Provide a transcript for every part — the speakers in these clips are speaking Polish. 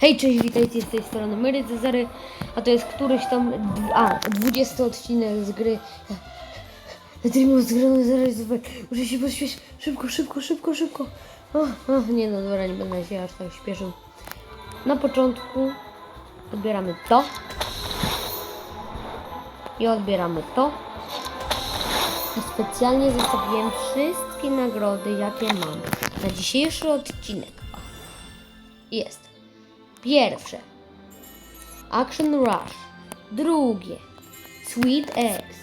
Hej, cześć, witajcie z tej strony Mary Cezary, a to jest któryś tam, a, 20 odcinek z gry Dream z gry super, muszę się pośpieszyć, szybko, szybko, szybko, szybko. O, o, nie no, dobra, nie będę się aż tak śpieszył. Na początku odbieramy to i odbieramy to. I specjalnie zostawiłem wszystkie nagrody, jakie mam na dzisiejszy odcinek. Jest. Pierwsze. Action Rush. Drugie. Sweet Eggs.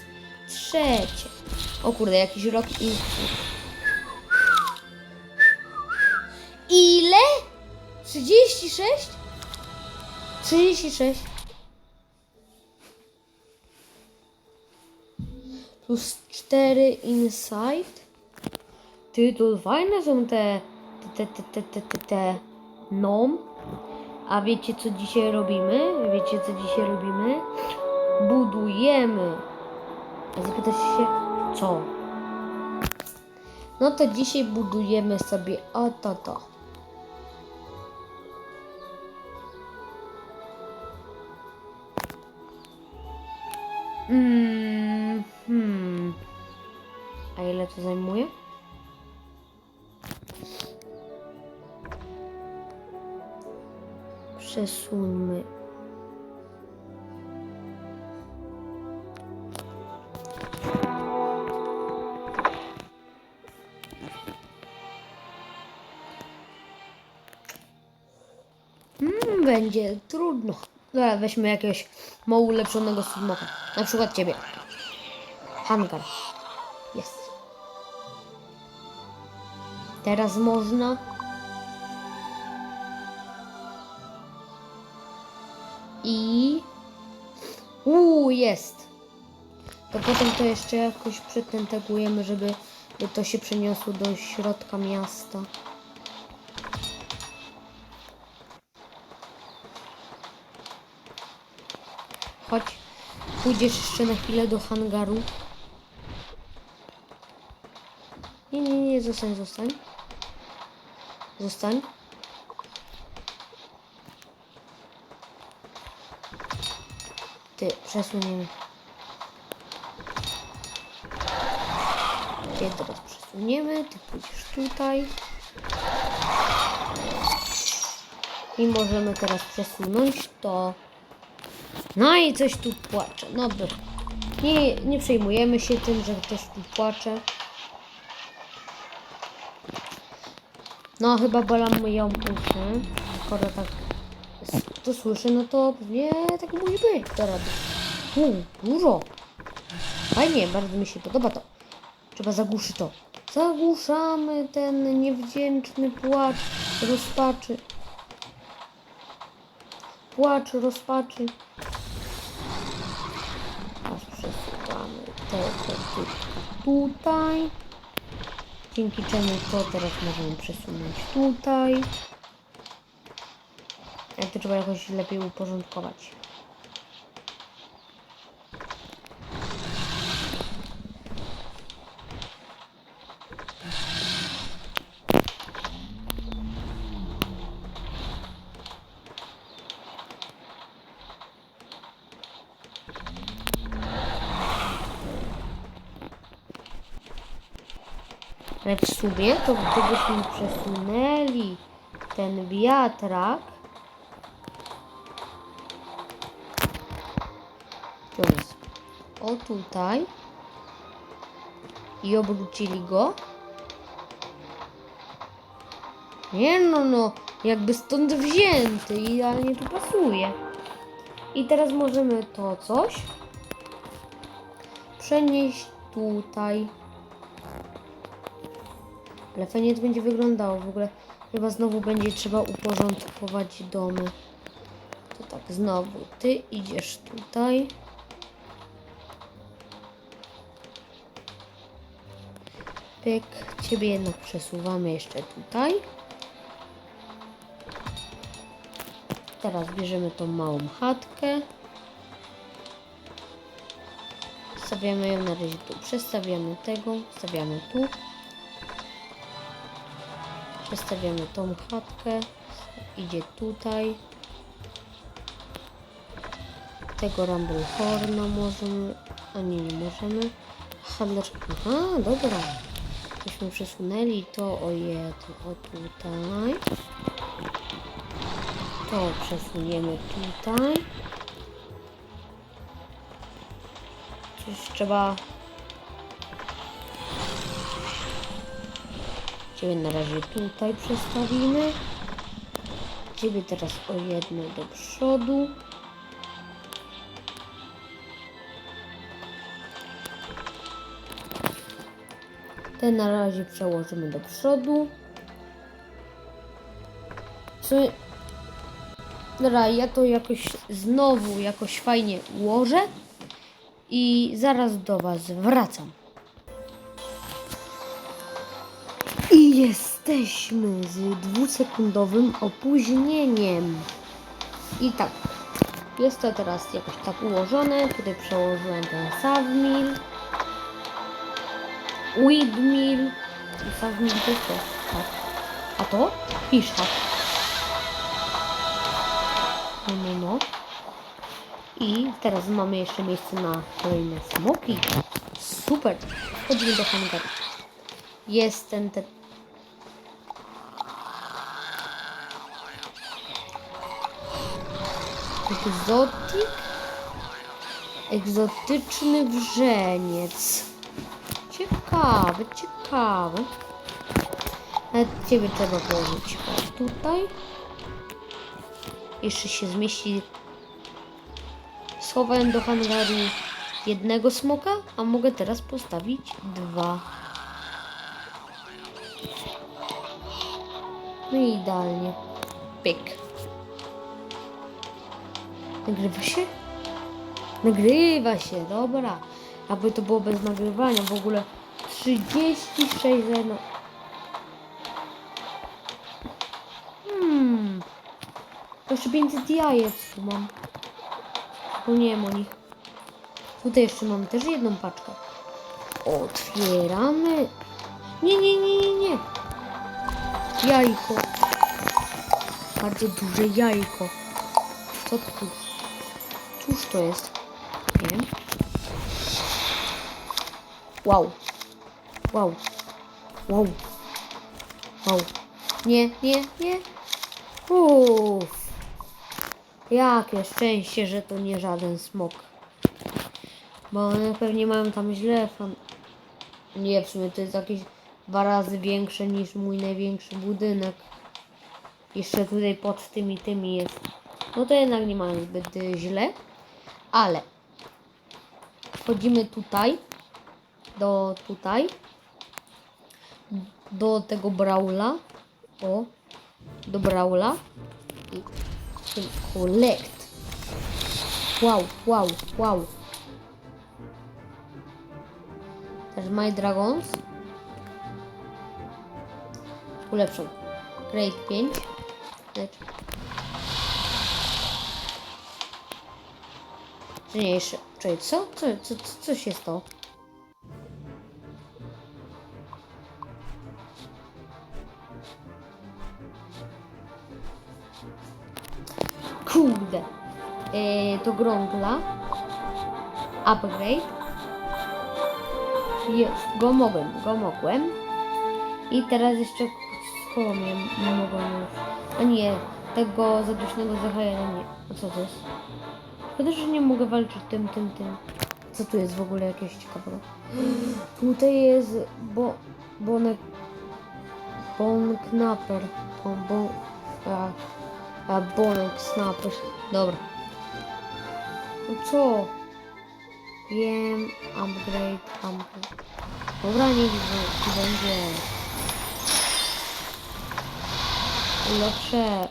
Trzecie. O kurde, jakiś rok i... Ile? 36? 36. Plus 4 inside. Ty, to fajne są te... te, te, te, te, te, te nom. A wiecie co dzisiaj robimy? Wiecie co dzisiaj robimy? Budujemy. Zapytacie się, co? No to dzisiaj budujemy sobie oto to. Mm, hmm. A ile to zajmuje? Przesuńmy. Mm, będzie trudno. Dobra, weźmy jakiegoś mało ulepszonego smoka. Na przykład ciebie. Hangar. Jest. Teraz można. I... Uuu, jest. To potem to jeszcze jakoś przetentegujemy, żeby to się przeniosło do środka miasta. Chodź, pójdziesz jeszcze na chwilę do hangaru. Nie, nie, nie, zostań, zostań. Zostań. Ty, przesuniemy. Ty teraz przesuniemy, ty pójdziesz tutaj. I możemy teraz przesunąć to. No i coś tu płacze. No by. Nie, nie przejmujemy się tym, że ktoś tu płacze. No chyba bolą ją uszy. Skoro tak to słyszę, no to pewnie tak musi być. Teraz. Dużo. Fajnie, bardzo mi się podoba to. Trzeba zagłuszyć to. Zagłuszamy ten niewdzięczny płacz rozpaczy. Płacz rozpaczy. Aż przesuwamy tego tu, tutaj. Dzięki czemu to teraz możemy przesunąć tutaj. To trzeba jakoś lepiej uporządkować. Ale w sumie to gdybyśmy przesunęli ten wiatrak. O tutaj. I obrócili go. Nie no, no, jakby stąd wzięty, idealnie tu pasuje. I teraz możemy to coś przenieść tutaj. Ale fajnie to będzie wyglądało. W ogóle chyba znowu będzie trzeba uporządkować domy. To tak, znowu ty idziesz tutaj. Pyk, ciebie jednak przesuwamy jeszcze tutaj. Teraz bierzemy tą małą chatkę. Stawiamy ją na razie tu. Przestawiamy tego, stawiamy tu. Przestawiamy tą chatkę. Idzie tutaj. Tego Rumble Horna możemy... A nie, nie możemy. Handlarz... Aha, dobra. Myśmy przesunęli to o jedno, o tutaj. To przesuniemy tutaj. Coś trzeba... Ciebie na razie tutaj przestawimy. Ciebie teraz o jedno do przodu. Te na razie przełożymy do przodu. Sumie... Dobra, ja to jakoś znowu jakoś fajnie ułożę i zaraz do Was wracam. I jesteśmy z dwusekundowym opóźnieniem. I tak, jest to teraz jakoś tak ułożone. Tutaj przełożyłem ten Savmil. Weedmill. I Savmil to jest. Tak. A to? Fishhat. No, no, no. I teraz mamy jeszcze miejsce na kolejne smoki. Super. Chodzimy do hangaru. Jest ten, ten Egzotyk? Egzotyczny wrzeniec. Ciekawe, ciekawe. Nawet ciebie trzeba położyć o, tutaj. Jeszcze się zmieści. Schowałem do hangaru jednego smoka, a mogę teraz postawić dwa. No i idealnie. Pyk. Nagrywa się? Nagrywa się, dobra. Aby to było bez nagrywania, w ogóle 36 zeno. Hmm. To jeszcze 500 jajec tu mam. Zapomniałem o nich. Tutaj jeszcze mamy też jedną paczkę. Otwieramy. Nie, nie, nie, nie, nie. Jajko. Bardzo duże jajko. Co tu? Cóż to jest? Nie wiem. Wow. Wow. Wow. Wow. Nie, nie, nie. Uff. Jakie szczęście, że to nie żaden smok. Bo one pewnie mają tam źle fan... Nie, w sumie to jest jakieś dwa razy większe niż mój największy budynek. Jeszcze tutaj pod tymi tymi jest. No to jednak nie mają zbyt źle. Ale wchodzimy tutaj. Do tutaj. Do tego Braula. O. Do Braula. I collect. Wow, wow, wow. Też My Dragons. Ulepszą. Grade 5. Lecz. Czyli co? Co, co, co, co się stało? Kurde. Yy, to grągla. Upgrade. Jest. Go mogłem, go mogłem. I teraz jeszcze mnie nie mogłem już. A nie, tego zadusznego zachajania nie. A co to jest? Szkoda, że nie mogę walczyć tym, tym, tym. Co tu jest w ogóle jakieś ciekawego? Tutaj jest bo, bonek, bonknaper. Bo, bo, a, a bonek snapper. Dobra. No co? Wiem, upgrade, upgrade. Dobra, niech będzie. Lepsze.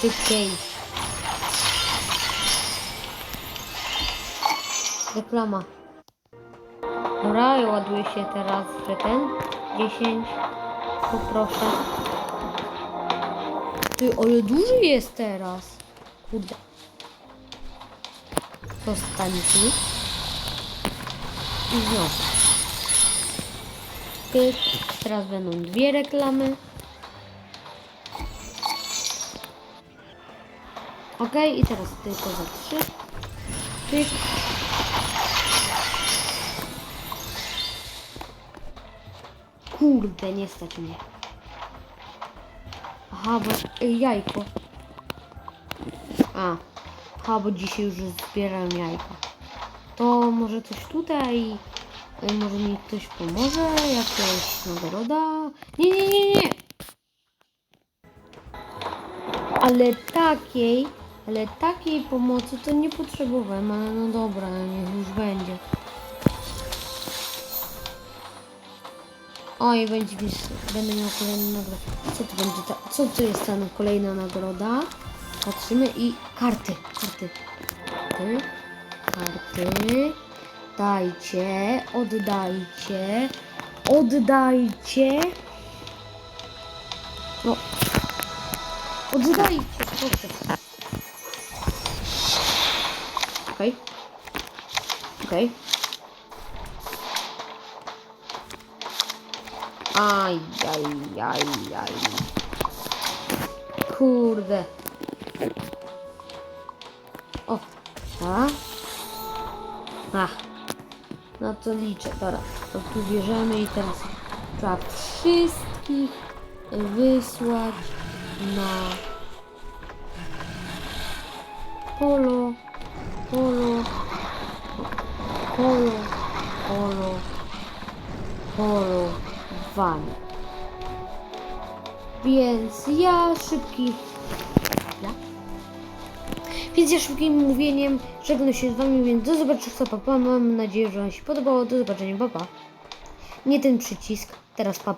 Szybciej. Reklama. Dobra, ładuje się teraz, ten 10. Poproszę. Ty, ale duży jest teraz. Kurde. Zostań tu. I znowu. Pyk. Teraz będą dwie reklamy. Okej, i teraz tylko za trzy. Pyk. Kurde, nie stać mnie. Aha, bo y, jajko. A, aha, bo dzisiaj już zbieram jajka. To może coś tutaj, y, może mi ktoś pomoże, jakaś nagroda? Nie, nie, nie, nie. Ale takiej, ale takiej pomocy to nie potrzebowałem, ale no dobra, niech już będzie. Oj, będzie mi, będę miał kolejną nagrodę. Co to będzie ta, co to jest ta kolejna nagroda? Patrzymy i karty, karty. Karty, karty. Dajcie, oddajcie, oddajcie. No, oddajcie, proszę. Okej. Okej. Aj, aj, aj, aj. Kurde. O, a? Ach. No to liczę, dobra. To tu bierzemy i teraz trzeba wszystkich wysłać na polo, polo, polo, Więc ja szybki. Ja? Więc ja szybkim mówieniem żegnam się z wami, więc do zobaczenia, papa. Mam nadzieję, że wam się podobało. Do zobaczenia, papa. Nie ten przycisk, teraz papa.